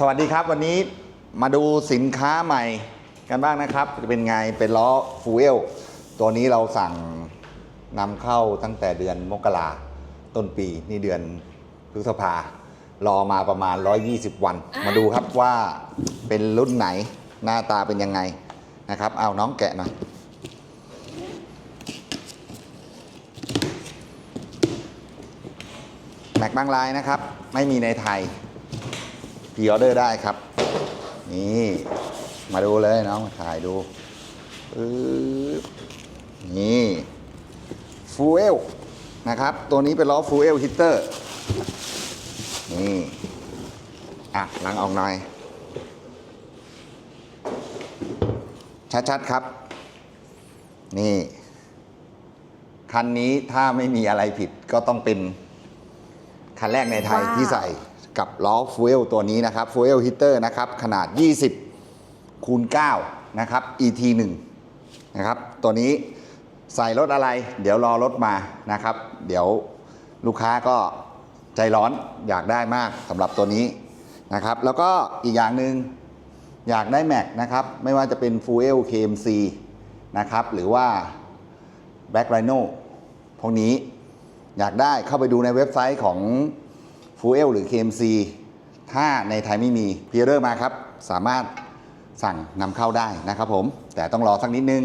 สวัสดีครับวันนี้มาดูสินค้าใหม่กันบ้างนะครับ จะเป็นไงเป็นล้อฟูเอลตัวนี้เราสั่งนำเข้าตั้งแต่เดือนมกราต้นปีนี่เดือนพฤษภารอมาประมาณ 120 วัน มาดูครับว่าเป็นรุ่นไหนหน้าตาเป็นยังไงนะครับ เอาน้องแกะหน่อย แม็กบางลายนะครับ ไม่มีในไทยพรีออเดอร์ได้ครับ นี่มาดูเลยน้องมาถ่ายดูนี่ฟูเอลนะครับ ตัวนี้เป็นล้อฟูเอลฮิตเตอร์ นี่ อะลังออกหน่อย ชัด ๆ ครับ นี่ คันนี้ถ้าไม่มีอะไรผิดก็ต้องเป็น คันแรกในไทยว้าว ที่ใส่กับล้อฟูเอลตัวนี้นะครับฟูเอลฮิตเตอร์นะครับ ขนาด 20คูณ9นะครับ ET 1นะครับ ตัวนี้ใส่รถอะไร เดี๋ยวรอรถมานะครับ เดี๋ยวลูกค้าก็ใจร้อนอยากได้มากสำหรับตัวนี้นะครับ แล้วก็อีกอย่างหนึ่ง อยากได้แม็กนะครับ ไม่ว่าจะเป็น f u e l KMC นะครับ หรือว่า Black Rhino พวกนี้ อยากได้เข้าไปดูในเว็บไซต์ของ f u e l หรือ KMC ถ้าในไทยไม่มีพีเรอร์มาครับ สามารถสั่งนำเข้าได้นะครับผม แต่ต้องรอสักนิดนึง